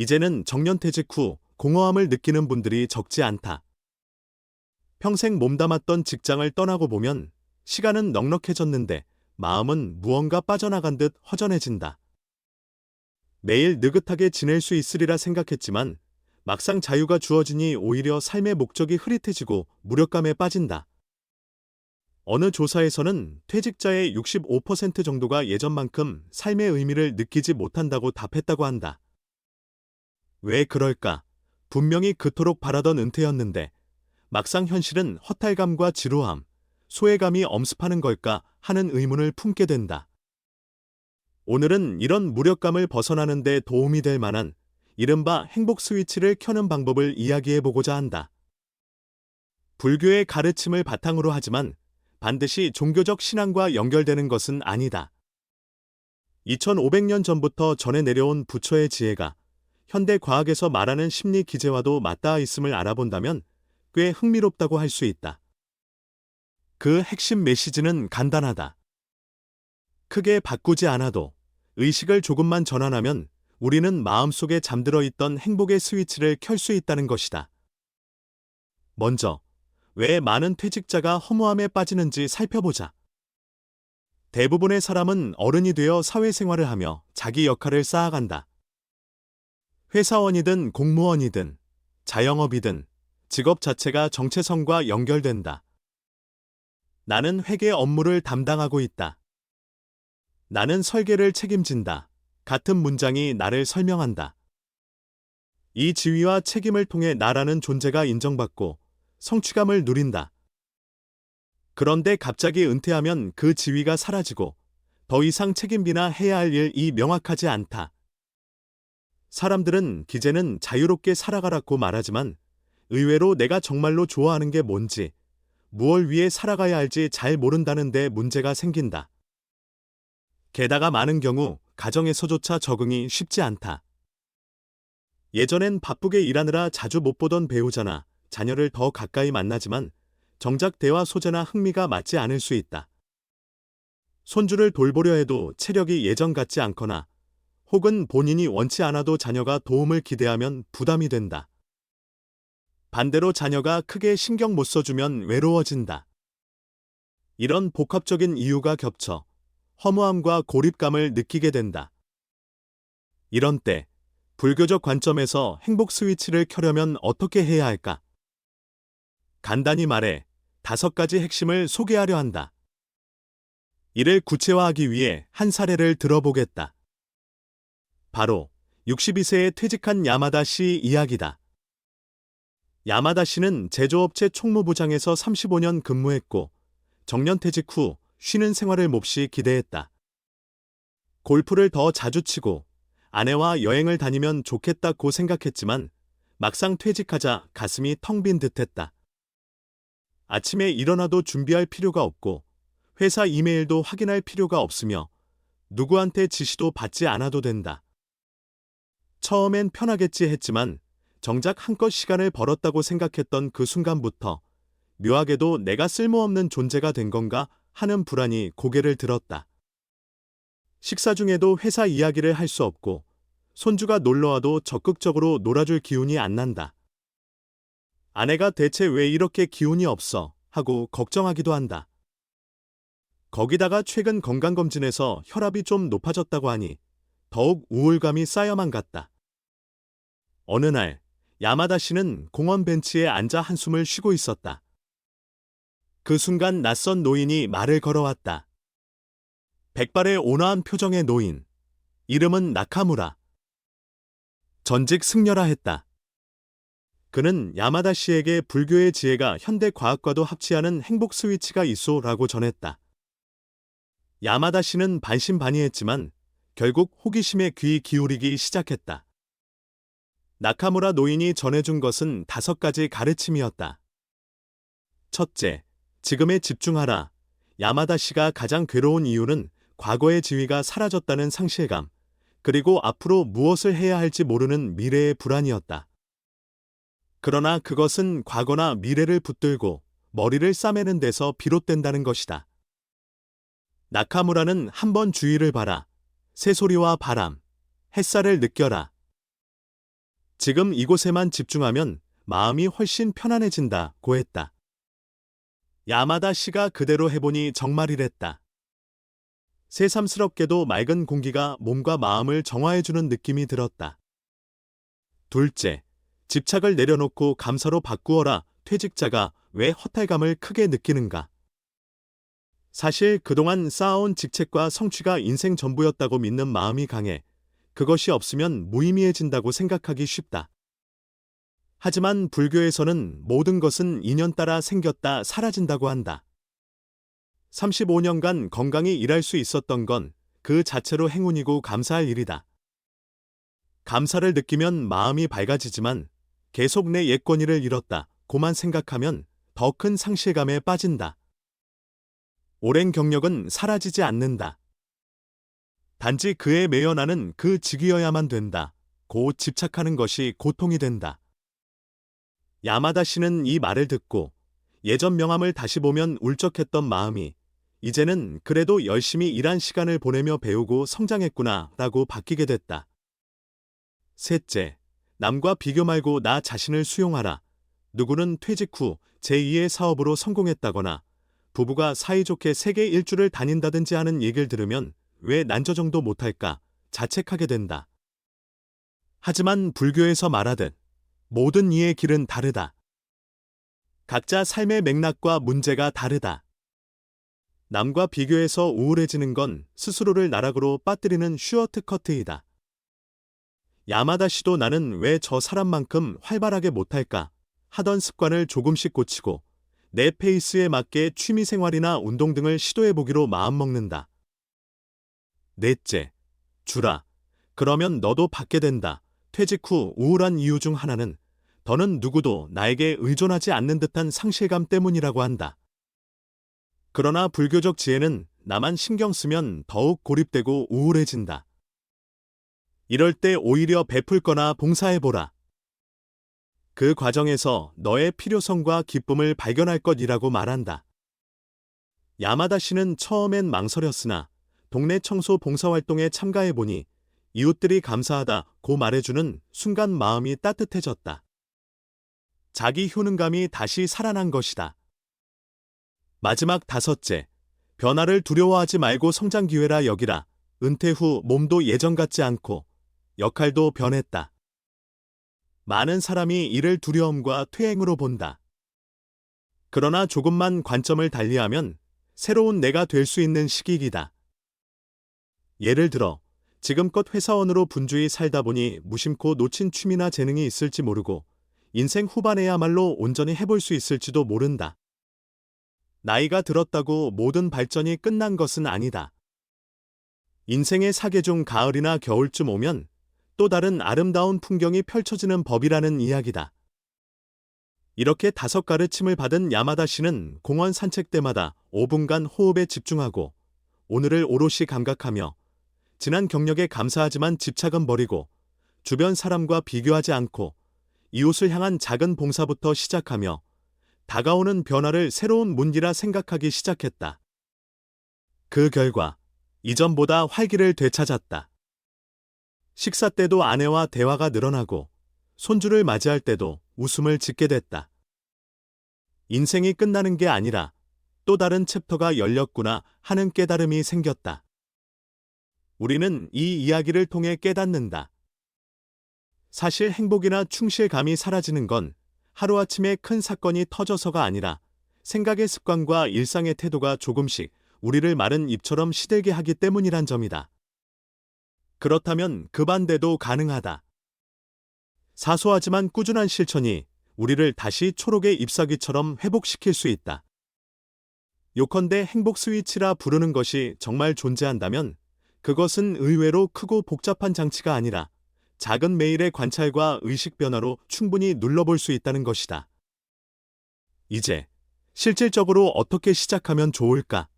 이제는 정년퇴직 후 공허함을 느끼는 분들이 적지 않다. 평생 몸담았던 직장을 떠나고 보면 시간은 넉넉해졌는데 마음은 무언가 빠져나간 듯 허전해진다. 매일 느긋하게 지낼 수 있으리라 생각했지만 막상 자유가 주어지니 오히려 삶의 목적이 흐릿해지고 무력감에 빠진다. 어느 조사에서는 퇴직자의 65% 정도가 예전만큼 삶의 의미를 느끼지 못한다고 답했다고 한다. 왜 그럴까? 분명히 그토록 바라던 은퇴였는데 막상 현실은 허탈감과 지루함, 소외감이 엄습하는 걸까 하는 의문을 품게 된다. 오늘은 이런 무력감을 벗어나는 데 도움이 될 만한 이른바 행복 스위치를 켜는 방법을 이야기해 보고자 한다. 불교의 가르침을 바탕으로 하지만 반드시 종교적 신앙과 연결되는 것은 아니다. 2500년 전부터 전해 내려온 부처의 지혜가 현대 과학에서 말하는 심리 기제와도 맞닿아 있음을 알아본다면 꽤 흥미롭다고 할 수 있다. 그 핵심 메시지는 간단하다. 크게 바꾸지 않아도 의식을 조금만 전환하면 우리는 마음속에 잠들어 있던 행복의 스위치를 켤 수 있다는 것이다. 먼저, 왜 많은 퇴직자가 허무함에 빠지는지 살펴보자. 대부분의 사람은 어른이 되어 사회생활을 하며 자기 역할을 쌓아간다. 회사원이든 공무원이든 자영업이든 직업 자체가 정체성과 연결된다. 나는 회계 업무를 담당하고 있다. 나는 설계를 책임진다. 같은 문장이 나를 설명한다. 이 지위와 책임을 통해 나라는 존재가 인정받고 성취감을 누린다. 그런데 갑자기 은퇴하면 그 지위가 사라지고 더 이상 책임비나 해야 할 일이 명확하지 않다. 사람들은 기재는 자유롭게 살아가라고 말하지만 의외로 내가 정말로 좋아하는 게 뭔지, 무얼 위해 살아가야 할지 잘 모른다는데 문제가 생긴다. 게다가 많은 경우 가정에서조차 적응이 쉽지 않다. 예전엔 바쁘게 일하느라 자주 못 보던 배우자나 자녀를 더 가까이 만나지만 정작 대화 소재나 흥미가 맞지 않을 수 있다. 손주를 돌보려 해도 체력이 예전 같지 않거나 혹은 본인이 원치 않아도 자녀가 도움을 기대하면 부담이 된다. 반대로 자녀가 크게 신경 못 써주면 외로워진다. 이런 복합적인 이유가 겹쳐 허무함과 고립감을 느끼게 된다. 이런 때 불교적 관점에서 행복 스위치를 켜려면 어떻게 해야 할까? 간단히 말해 다섯 가지 핵심을 소개하려 한다. 이를 구체화하기 위해 한 사례를 들어보겠다. 바로 62세에 퇴직한 야마다 씨 이야기다. 야마다 씨는 제조업체 총무부장에서 35년 근무했고 정년퇴직 후 쉬는 생활을 몹시 기대했다. 골프를 더 자주 치고 아내와 여행을 다니면 좋겠다고 생각했지만 막상 퇴직하자 가슴이 텅 빈 듯했다. 아침에 일어나도 준비할 필요가 없고 회사 이메일도 확인할 필요가 없으며 누구한테 지시도 받지 않아도 된다. 처음엔 편하겠지 했지만 정작 한껏 시간을 벌었다고 생각했던 그 순간부터 묘하게도 내가 쓸모없는 존재가 된 건가 하는 불안이 고개를 들었다. 식사 중에도 회사 이야기를 할 수 없고 손주가 놀러와도 적극적으로 놀아줄 기운이 안 난다. 아내가 대체 왜 이렇게 기운이 없어 하고 걱정하기도 한다. 거기다가 최근 건강검진에서 혈압이 좀 높아졌다고 하니 더욱 우울감이 쌓여만 갔다. 어느 날 야마다 씨는 공원 벤치에 앉아 한숨을 쉬고 있었다. 그 순간 낯선 노인이 말을 걸어왔다. 백발의 온화한 표정의 노인. 이름은 나카무라. 전직 승려라 했다. 그는 야마다 씨에게 불교의 지혜가 현대 과학과도 합치하는 행복 스위치가 있소라고 전했다. 야마다 씨는 반신반의했지만 결국 호기심에 귀 기울이기 시작했다. 나카무라 노인이 전해준 것은 다섯 가지 가르침이었다. 첫째, 지금에 집중하라. 야마다 씨가 가장 괴로운 이유는 과거의 지위가 사라졌다는 상실감, 그리고 앞으로 무엇을 해야 할지 모르는 미래의 불안이었다. 그러나 그것은 과거나 미래를 붙들고 머리를 싸매는 데서 비롯된다는 것이다. 나카무라는 한번 주위를 봐라. 새소리와 바람, 햇살을 느껴라. 지금 이곳에만 집중하면 마음이 훨씬 편안해진다 고 했다. 야마다 씨가 그대로 해보니 정말이랬다. 새삼스럽게도 맑은 공기가 몸과 마음을 정화해주는 느낌이 들었다. 둘째, 집착을 내려놓고 감사로 바꾸어라 퇴직자가 왜 허탈감을 크게 느끼는가? 사실 그동안 쌓아온 직책과 성취가 인생 전부였다고 믿는 마음이 강해 그것이 없으면 무의미해진다고 생각하기 쉽다. 하지만 불교에서는 모든 것은 인연 따라 생겼다 사라진다고 한다. 35년간 건강히 일할 수 있었던 건 그 자체로 행운이고 감사할 일이다. 감사를 느끼면 마음이 밝아지지만 계속 내 예권위를 잃었다. 고만 생각하면 더 큰 상실감에 빠진다. 오랜 경력은 사라지지 않는다. 단지 그에 매여 나는 그 직이어야만 된다. 고 집착하는 것이 고통이 된다. 야마다 씨는 이 말을 듣고 예전 명함을 다시 보면 울적했던 마음이 이제는 그래도 열심히 일한 시간을 보내며 배우고 성장했구나 라고 바뀌게 됐다. 셋째, 남과 비교 말고 나 자신을 수용하라. 누구는 퇴직 후 제2의 사업으로 성공했다거나 부부가 사이좋게 세계 일주를 다닌다든지 하는 얘기를 들으면 왜 난 저 정도 못할까 자책하게 된다. 하지만 불교에서 말하듯 모든 이의 길은 다르다. 각자 삶의 맥락과 문제가 다르다. 남과 비교해서 우울해지는 건 스스로를 나락으로 빠뜨리는 슈어트커트이다. 야마다 씨도 나는 왜 저 사람만큼 활발하게 못할까 하던 습관을 조금씩 고치고 내 페이스에 맞게 취미 생활이나 운동 등을 시도해 보기로 마음먹는다. 넷째, 주라. 그러면 너도 받게 된다. 퇴직 후 우울한 이유 중 하나는 더는 누구도 나에게 의존하지 않는 듯한 상실감 때문이라고 한다. 그러나 불교적 지혜는 나만 신경 쓰면 더욱 고립되고 우울해진다. 이럴 때 오히려 베풀거나 봉사해보라. 그 과정에서 너의 필요성과 기쁨을 발견할 것이라고 말한다. 야마다 씨는 처음엔 망설였으나 동네 청소 봉사활동에 참가해 보니 이웃들이 감사하다 고 말해주는 순간 마음이 따뜻해졌다. 자기 효능감이 다시 살아난 것이다. 마지막 다섯째, 변화를 두려워하지 말고 성장 기회라 여기라. 은퇴 후 몸도 예전 같지 않고 역할도 변했다. 많은 사람이 이를 두려움과 퇴행으로 본다. 그러나 조금만 관점을 달리하면 새로운 내가 될 수 있는 시기이다. 예를 들어, 지금껏 회사원으로 분주히 살다 보니 무심코 놓친 취미나 재능이 있을지 모르고 인생 후반에야말로 온전히 해볼 수 있을지도 모른다. 나이가 들었다고 모든 발전이 끝난 것은 아니다. 인생의 사계 중 가을이나 겨울쯤 오면 또 다른 아름다운 풍경이 펼쳐지는 법이라는 이야기다. 이렇게 다섯 가르침을 받은 야마다 씨는 공원 산책 때마다 5분간 호흡에 집중하고 오늘을 오롯이 감각하며 지난 경력에 감사하지만 집착은 버리고 주변 사람과 비교하지 않고 이웃을 향한 작은 봉사부터 시작하며 다가오는 변화를 새로운 문기라 생각하기 시작했다. 그 결과 이전보다 활기를 되찾았다. 식사 때도 아내와 대화가 늘어나고 손주를 맞이할 때도 웃음을 짓게 됐다. 인생이 끝나는 게 아니라 또 다른 챕터가 열렸구나 하는 깨달음이 생겼다. 우리는 이 이야기를 통해 깨닫는다. 사실 행복이나 충실감이 사라지는 건 하루아침에 큰 사건이 터져서가 아니라 생각의 습관과 일상의 태도가 조금씩 우리를 마른 잎처럼 시들게 하기 때문이란 점이다. 그렇다면 그 반대도 가능하다. 사소하지만 꾸준한 실천이 우리를 다시 초록의 잎사귀처럼 회복시킬 수 있다. 요컨대 행복 스위치라 부르는 것이 정말 존재한다면 그것은 의외로 크고 복잡한 장치가 아니라 작은 매일의 관찰과 의식 변화로 충분히 눌러볼 수 있다는 것이다. 이제 실질적으로 어떻게 시작하면 좋을까?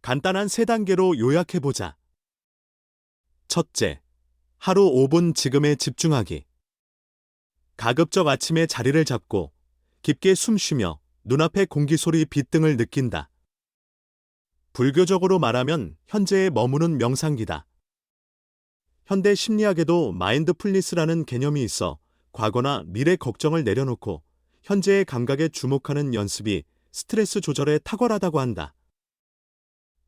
간단한 세 단계로 요약해보자. 첫째, 하루 5분 지금에 집중하기. 가급적 아침에 자리를 잡고 깊게 숨 쉬며 눈앞의 공기 소리 빛 등을 느낀다. 불교적으로 말하면 현재에 머무는 명상기다. 현대 심리학에도 마인드풀리스라는 개념이 있어 과거나 미래 걱정을 내려놓고 현재의 감각에 주목하는 연습이 스트레스 조절에 탁월하다고 한다.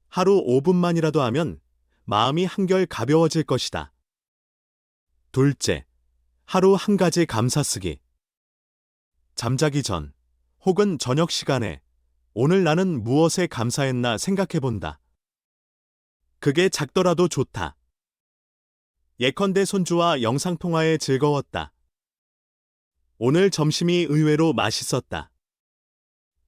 하루 5분만이라도 하면 마음이 한결 가벼워질 것이다. 둘째, 하루 한 가지 감사 쓰기. 잠자기 전 혹은 저녁 시간에 오늘 나는 무엇에 감사했나 생각해 본다. 그게 작더라도 좋다. 예컨대 손주와 영상통화에 즐거웠다. 오늘 점심이 의외로 맛있었다.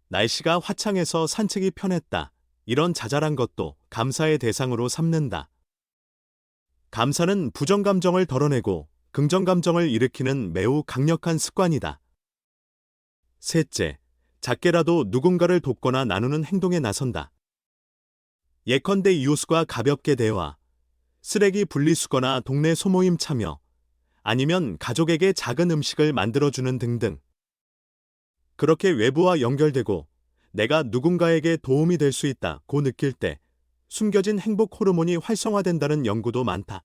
날씨가 화창해서 산책이 편했다. 이런 자잘한 것도 감사의 대상으로 삼는다. 감사는 부정감정을 덜어내고 긍정감정을 일으키는 매우 강력한 습관이다. 셋째, 작게라도 누군가를 돕거나 나누는 행동에 나선다. 예컨대 이웃과 가볍게 대화, 쓰레기 분리수거나 동네 소모임 참여, 아니면 가족에게 작은 음식을 만들어주는 등등. 그렇게 외부와 연결되고 내가 누군가에게 도움이 될 수 있다고 느낄 때 숨겨진 행복 호르몬이 활성화된다는 연구도 많다.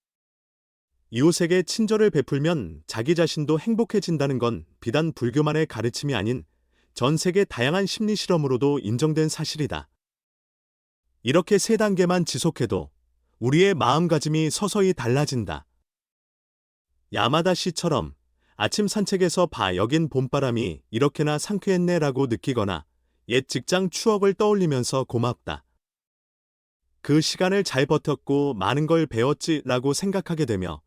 이웃에게 친절을 베풀면 자기 자신도 행복해진다는 건 비단 불교만의 가르침이 아닌 전 세계 다양한 심리 실험으로도 인정된 사실이다. 이렇게 세 단계만 지속해도 우리의 마음가짐이 서서히 달라진다. 야마다 씨처럼 아침 산책에서 봐 여긴 봄바람이 이렇게나 상쾌했네라고 느끼거나 옛 직장 추억을 떠올리면서 고맙다. 그 시간을 잘 버텼고 많은 걸 배웠지라고 생각하게 되며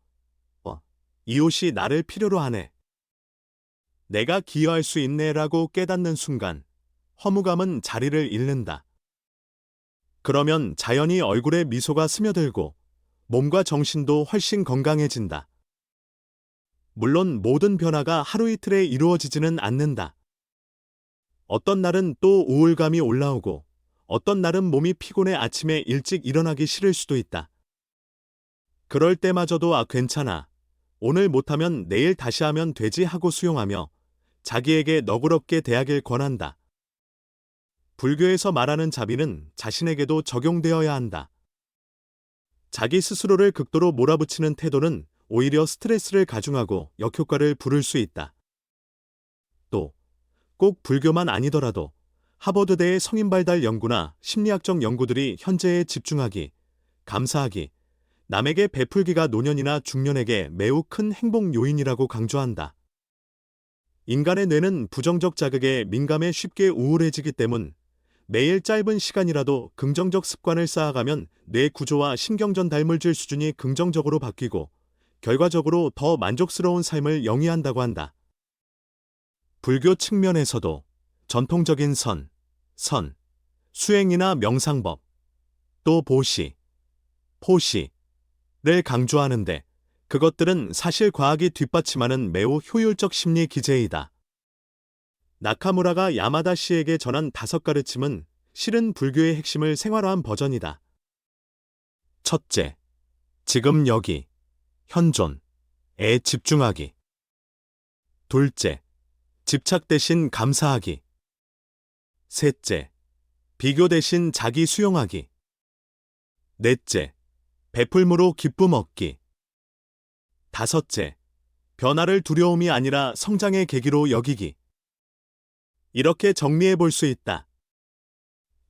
어, 이웃이 나를 필요로 하네. 내가 기여할 수 있네라고 깨닫는 순간 허무감은 자리를 잃는다. 그러면 자연히 얼굴에 미소가 스며들고 몸과 정신도 훨씬 건강해진다. 물론 모든 변화가 하루 이틀에 이루어지지는 않는다. 어떤 날은 또 우울감이 올라오고 어떤 날은 몸이 피곤해 아침에 일찍 일어나기 싫을 수도 있다. 그럴 때마저도 아 괜찮아. 오늘 못하면 내일 다시 하면 되지 하고 수용하며 자기에게 너그럽게 대하길 권한다. 불교에서 말하는 자비는 자신에게도 적용되어야 한다. 자기 스스로를 극도로 몰아붙이는 태도는 오히려 스트레스를 가중하고 역효과를 부를 수 있다. 또, 꼭 불교만 아니더라도 하버드대의 성인 발달 연구나 심리학적 연구들이 현재에 집중하기, 감사하기, 남에게 베풀기가 노년이나 중년에게 매우 큰 행복 요인이라고 강조한다. 인간의 뇌는 부정적 자극에 민감해 쉽게 우울해지기 때문 매일 짧은 시간이라도 긍정적 습관을 쌓아가면 뇌 구조와 신경전 달물질 수준이 긍정적으로 바뀌고 결과적으로 더 만족스러운 삶을 영위한다고 한다. 불교 측면에서도 전통적인 선, 선, 수행이나 명상법, 또 보시, 포시를 강조하는데 그것들은 사실 과학이 뒷받침하는 매우 효율적 심리 기제이다. 나카무라가 야마다 씨에게 전한 다섯 가르침은 실은 불교의 핵심을 생활화한 버전이다. 첫째, 지금 여기. 현존에 집중하기. 둘째, 집착 대신 감사하기. 셋째, 비교 대신 자기 수용하기. 넷째, 베풀므로 기쁨 얻기. 다섯째, 변화를 두려움이 아니라 성장의 계기로 여기기. 이렇게 정리해 볼 수 있다.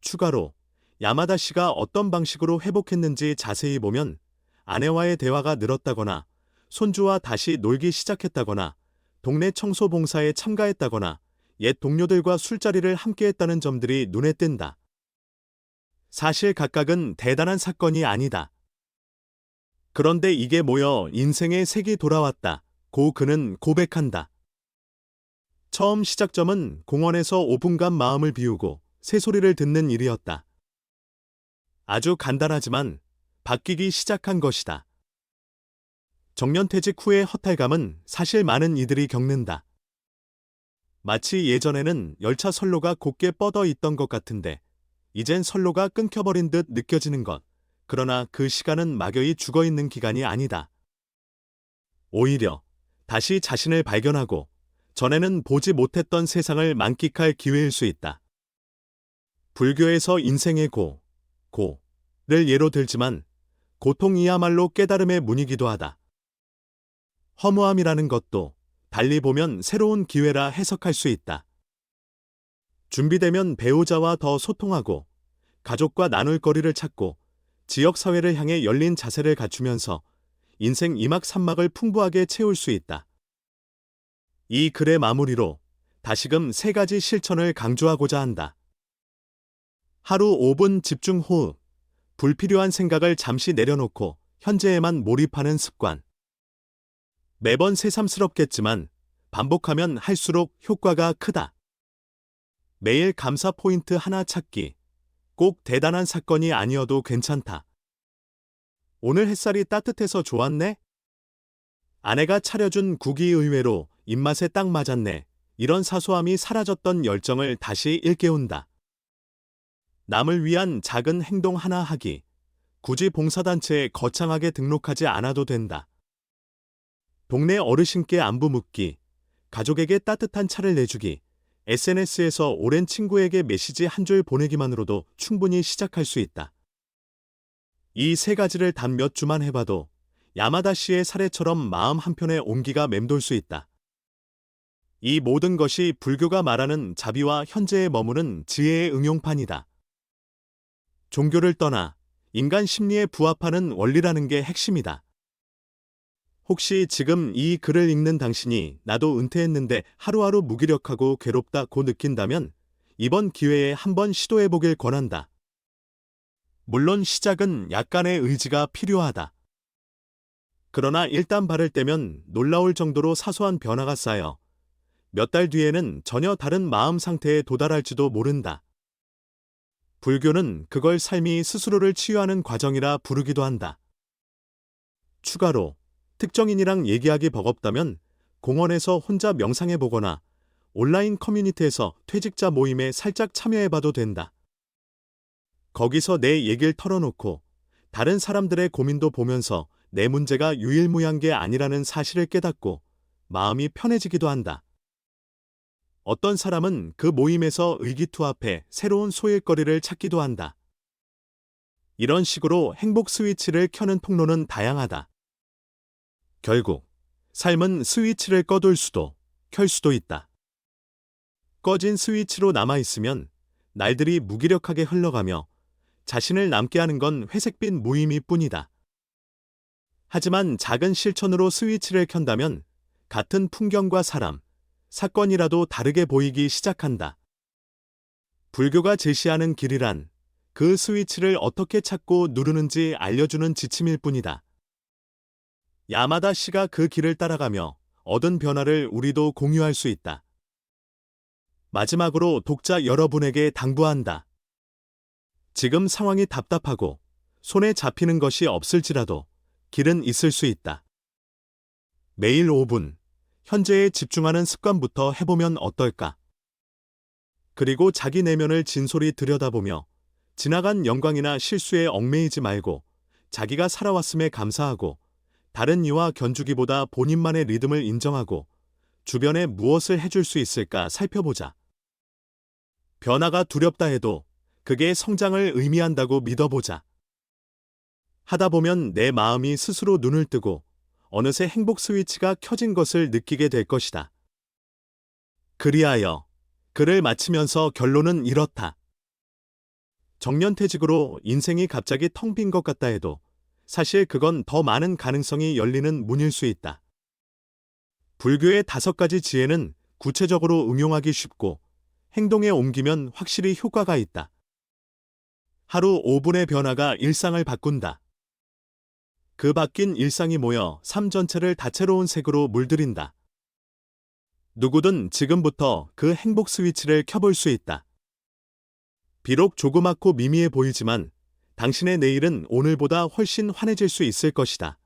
추가로 야마다 씨가 어떤 방식으로 회복했는지 자세히 보면 아내와의 대화가 늘었다거나 손주와 다시 놀기 시작했다거나 동네 청소 봉사에 참가했다거나 옛 동료들과 술자리를 함께 했다는 점들이 눈에 띈다. 사실 각각은 대단한 사건이 아니다. 그런데 이게 모여 인생의 색이 돌아왔다. 고 그는 고백한다. 처음 시작점은 공원에서 5분간 마음을 비우고 새소리를 듣는 일이었다. 아주 간단하지만 바뀌기 시작한 것이다. 정년퇴직 후의 허탈감은 사실 많은 이들이 겪는다. 마치 예전에는 열차 선로가 곱게 뻗어 있던 것 같은데, 이젠 선로가 끊겨버린 듯 느껴지는 것. 그러나 그 시간은 막연히 죽어 있는 기간이 아니다. 오히려 다시 자신을 발견하고 전에는 보지 못했던 세상을 만끽할 기회일 수 있다. 불교에서 인생의 고, 고를 예로 들지만 고통이야말로 깨달음의 문이기도 하다. 허무함이라는 것도 달리 보면 새로운 기회라 해석할 수 있다. 준비되면 배우자와 더 소통하고 가족과 나눌 거리를 찾고 지역사회를 향해 열린 자세를 갖추면서 인생 2막 3막을 풍부하게 채울 수 있다. 이 글의 마무리로 다시금 세 가지 실천을 강조하고자 한다. 하루 5분 집중 호흡. 불필요한 생각을 잠시 내려놓고 현재에만 몰입하는 습관. 매번 새삼스럽겠지만 반복하면 할수록 효과가 크다. 매일 감사 포인트 하나 찾기. 꼭 대단한 사건이 아니어도 괜찮다. 오늘 햇살이 따뜻해서 좋았네? 아내가 차려준 국이 의외로 입맛에 딱 맞았네. 이런 사소함이 사라졌던 열정을 다시 일깨운다. 남을 위한 작은 행동 하나 하기. 굳이 봉사단체에 거창하게 등록하지 않아도 된다. 동네 어르신께 안부 묻기. 가족에게 따뜻한 차를 내주기. SNS에서 오랜 친구에게 메시지 한 줄 보내기만으로도 충분히 시작할 수 있다. 이 세 가지를 단 몇 주만 해봐도 야마다 씨의 사례처럼 마음 한편에 온기가 맴돌 수 있다. 이 모든 것이 불교가 말하는 자비와 현재에 머무는 지혜의 응용판이다. 종교를 떠나 인간 심리에 부합하는 원리라는 게 핵심이다. 혹시 지금 이 글을 읽는 당신이 나도 은퇴했는데 하루하루 무기력하고 괴롭다고 느낀다면 이번 기회에 한번 시도해보길 권한다. 물론 시작은 약간의 의지가 필요하다. 그러나 일단 발을 떼면 놀라울 정도로 사소한 변화가 쌓여 몇 달 뒤에는 전혀 다른 마음 상태에 도달할지도 모른다. 불교는 그걸 삶이 스스로를 치유하는 과정이라 부르기도 한다. 추가로 특정인이랑 얘기하기 버겁다면 공원에서 혼자 명상해 보거나 온라인 커뮤니티에서 퇴직자 모임에 살짝 참여해 봐도 된다. 거기서 내 얘기를 털어놓고 다른 사람들의 고민도 보면서 내 문제가 유일무이한 게 아니라는 사실을 깨닫고 마음이 편해지기도 한다. 어떤 사람은 그 모임에서 의기투합해 새로운 소일거리를 찾기도 한다. 이런 식으로 행복 스위치를 켜는 통로는 다양하다. 결국 삶은 스위치를 꺼둘 수도 켤 수도 있다. 꺼진 스위치로 남아 있으면 날들이 무기력하게 흘러가며 자신을 남게 하는 건 회색빛 무의미 뿐이다. 하지만 작은 실천으로 스위치를 켠다면 같은 풍경과 사람, 사건이라도 다르게 보이기 시작한다. 불교가 제시하는 길이란 그 스위치를 어떻게 찾고 누르는지 알려주는 지침일 뿐이다. 야마다 씨가 그 길을 따라가며 얻은 변화를 우리도 공유할 수 있다. 마지막으로 독자 여러분에게 당부한다. 지금 상황이 답답하고 손에 잡히는 것이 없을지라도 길은 있을 수 있다. 매일 5분, 현재에 집중하는 습관부터 해보면 어떨까? 그리고 자기 내면을 진솔히 들여다보며 지나간 영광이나 실수에 얽매이지 말고 자기가 살아왔음에 감사하고 다른 이와 견주기보다 본인만의 리듬을 인정하고 주변에 무엇을 해줄 수 있을까 살펴보자. 변화가 두렵다 해도 그게 성장을 의미한다고 믿어보자. 하다 보면 내 마음이 스스로 눈을 뜨고 어느새 행복 스위치가 켜진 것을 느끼게 될 것이다. 그리하여 글을 마치면서 결론은 이렇다. 정년퇴직으로 인생이 갑자기 텅 빈 것 같다 해도 사실 그건 더 많은 가능성이 열리는 문일 수 있다. 불교의 다섯 가지 지혜는 구체적으로 응용하기 쉽고 행동에 옮기면 확실히 효과가 있다. 하루 5분의 변화가 일상을 바꾼다. 그 바뀐 일상이 모여 삶 전체를 다채로운 색으로 물들인다. 누구든 지금부터 그 행복 스위치를 켜볼 수 있다. 비록 조그맣고 미미해 보이지만 당신의 내일은 오늘보다 훨씬 환해질 수 있을 것이다.